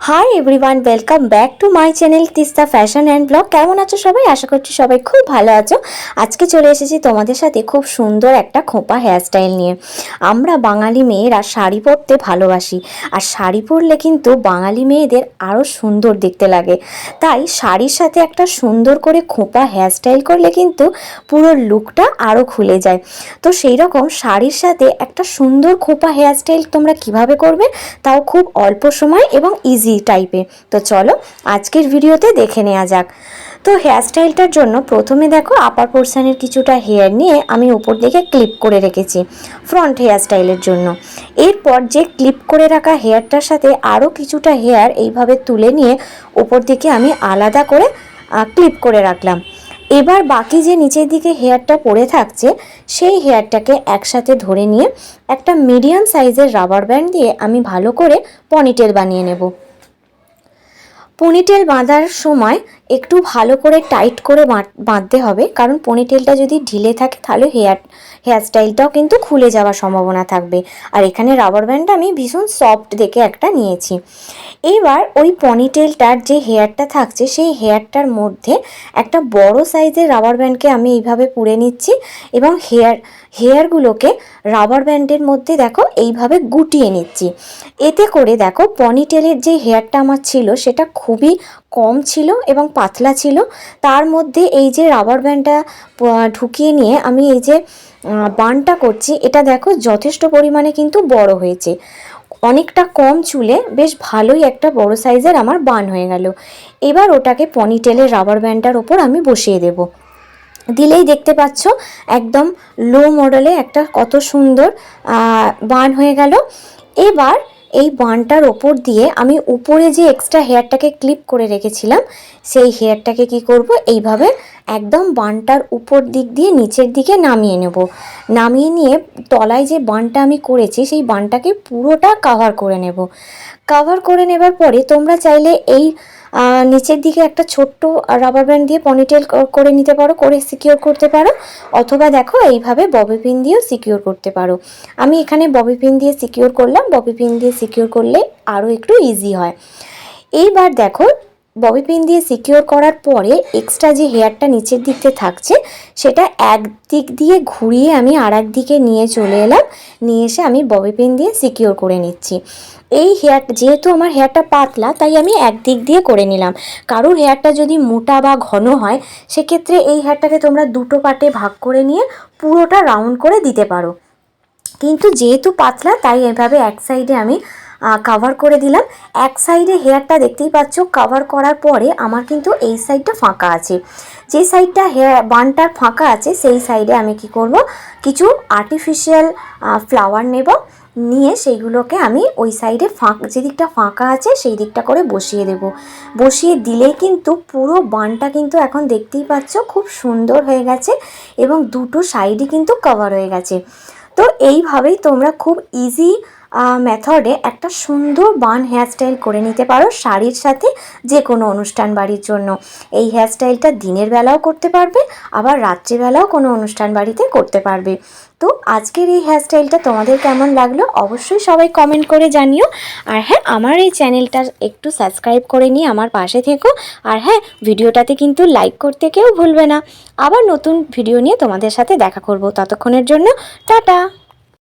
Hi everyone welcome back to my channel Teesta fashion and blog কেমন আছো সবাই? আশা করছি সবাই খুব ভালো আছো। আজকে চলে এসেছি তোমাদের সাথে খুব সুন্দর একটা খোঁপা হেয়ারস্টাইল নিয়ে। আমরা বাঙালি মেয়েরা শাড়ি পরতে ভালোবাসি। আর শাড়ি পরলে কিন্তু বাঙালি মেয়েদের আরও সুন্দর দেখতে লাগে। তাই শাড়ির সাথে একটা সুন্দর করে খোঁপা হেয়ারস্টাইল করলে কিন্তু পুরো লুকটা আরও খুলে যায়। তো সেই রকম শাড়ির সাথে একটা সুন্দর খোঁপা হেয়ারস্টাইল তোমরা কীভাবে করবে? তাও খুব অল্প সময় এবং ইজি টাইপের তো চলো, আজকের ভিডিওতে দেখে নেওয়া যাক। তো হেয়ারস্টাইলটার জন্য প্রথমে দেখো আপার পোর্শনের কিছুটা হেয়ার নিয়ে আমি উপর দিকে ক্লিপ করে রেখেছি ফ্রন্ট হেয়ারস্টাইলের জন্য। এরপর যে ক্লিপ করে রাখা হেয়ারটার সাথে আরও কিছুটা হেয়ার এইভাবে তুলে নিয়ে উপর দিকে আমি আলাদা করে ক্লিপ করে রাখলাম। এবার বাকি যে নিচের দিকে হেয়ারটা পড়ে থাকছে, সেই হেয়ারটাকে একসাথে ধরে নিয়ে একটা মিডিয়াম সাইজের রাবার ব্যান্ড দিয়ে আমি ভালো করে পনিটেল বানিয়ে নেব। পনিটেল বাঁধার সময় একটু ভালো করে টাইট করে বাঁধ- বাঁধতে হবে। কারণ পনিটেলটা যদি ঢিলে থাকে, তাহলে হেয়ার হেয়ারস্টাইলটাও কিন্তু খুলে যাওয়ার সম্ভাবনা থাকবে। আর এখানে রাবার ব্যান্ডটা আমি ভীষণ সফট দেখে একটা নিয়েছি। এবার ওই পনিটেলটার যে হেয়ারটা থাকছে, সেই হেয়ারটার মধ্যে একটা বড় সাইজের রাবার ব্যান্ডকে আমি এইভাবে পুড়ে নিচ্ছি এবং হেয়ার, হেয়ারগুলোকে রাবার ব্যান্ডের মধ্যে দেখো এইভাবে গুটিয়ে নিচ্ছি। এতে করে দেখো পনিটেলের যে হেয়ারটা আমার ছিল, সেটা খুবই কম ছিল এবং পাতলা ছিল। তার মধ্যে এই যে রাবার ব্যান্ডটা ঢুকিয়ে নিয়ে আমি এই যে বানটা করছি, এটা দেখো যথেষ্ট পরিমাণে কিন্তু বড় হয়েছে। অনেকটা কম চুলে বেশ ভালোই একটা বড় সাইজের আমার বান হয়ে গেল। এবার ওটাকে পনিটেলের রাবার ব্যান্ডটার ওপর আমি বসিয়ে দেবো। দিলেই দেখতে পাচ্ছ একদম লো মডেলে একটা কত সুন্দর বান হয়ে গেল। এবার এই বানটার ওপর দিয়ে আমি উপরে যে এক্সট্রা হেয়ারটাকে ক্লিপ করে রেখেছিলাম, সেই হেয়ারটাকে কি করব? এইভাবে একদম বানটার উপর দিক দিয়ে নিচের দিকে নামিয়ে নেব। নামিয়ে নিয়ে তলায় যে বানটা আমি করেছি, সেই বানটাকে পুরোটা কাভার করে নেব। কাভার করে নেবার পরে তোমরা চাইলে এই নিচের দিকে একটা ছোট্ট রাবার ব্যান্ড দিয়ে পনিটেল করে নিতে পারো, করে সিকিওর করতে পারো। অথবা দেখো, এইভাবে ববি পিন দিয়েও সিকিওর করতে পারো। আমি এখানে ববি পিন দিয়ে সিকিওর করলাম। ববি পিন দিয়ে সিকিওর করলে আরও একটু ইজি হয়। এইবার দেখো ববি পিন দিয়ে সিকিওর করার পরে এক্সট্রা যে হেয়ারটা নিচের দিকতে থাকছে, সেটা এক দিক দিয়ে ঘুরিয়ে আমি আর দিকে নিয়ে চলে এলাম, নিয়ে এসে আমি ববি পিন দিয়ে সিকিওর করে নিচ্ছি। এই হেয়ার যেহেতু আমার হেয়ারটা পাতলা, তাই আমি একদিক দিয়ে করে নিলাম। কারোর হেয়ারটা যদি মোটা বা ঘন হয়, সেক্ষেত্রে এই হেয়ারটাকে তোমরা দুটো পার্টে ভাগ করে নিয়ে পুরোটা রাউন্ড করে দিতে পারো। কিন্তু যেহেতু পাতলা, তাই এভাবে এক সাইডে আমি কাভার করে দিলাম। এক সাইডে হেয়ারটা দেখতেই পাচ্ছ কাভার করার পরে আমার কিন্তু এই সাইডটা ফাঁকা আছে। যে সাইডটা হেয়ার বানটার ফাঁকা আছে, সেই সাইডে আমি কি করব? কিছু আর্টিফিশিয়াল ফ্লাওয়ার নেব। নিয়ে সেইগুলোকে আমি ওই সাইডে ফাঁক, যে দিকটা ফাঁকা আছে, সেই দিকটা করে বসিয়ে দেব। বসিয়ে দিলেই কিন্তু পুরো বানটা কিন্তু এখন দেখতেই পাচ্ছ, খুব সুন্দর হয়ে গেছে এবং দুটো সাইডই কিন্তু কভার হয়ে গেছে। তো এইভাবেই তোমরা খুব ইজি মেথডে একটা সুন্দর বান হেয়ারস্টাইল করে নিতে পারো শাড়ির সাথে যে কোনো অনুষ্ঠান বাড়ির জন্য। এই হেয়ারস্টাইলটা দিনের বেলাও করতে পারবে, আবার রাত্রিবেলাও কোনো অনুষ্ঠান বাড়িতে করতে পারবে। তো আজকের এই হেয়ারস্টাইলটা তোমাদের কেমন লাগল অবশ্যই সবাই কমেন্ট করে জানিও। আর হ্যাঁ আমার এই চ্যানেলটা একটু সাবস্ক্রাইব করে নিয়ে আমার পাশে থেকো। আর হ্যাঁ ভিডিওটাতে কিন্তু লাইক করতে কেউ ভুলবে না। আবার নতুন ভিডিও নিয়ে তোমাদের সাথে দেখা করব। ততক্ষণের জন্য টাটা!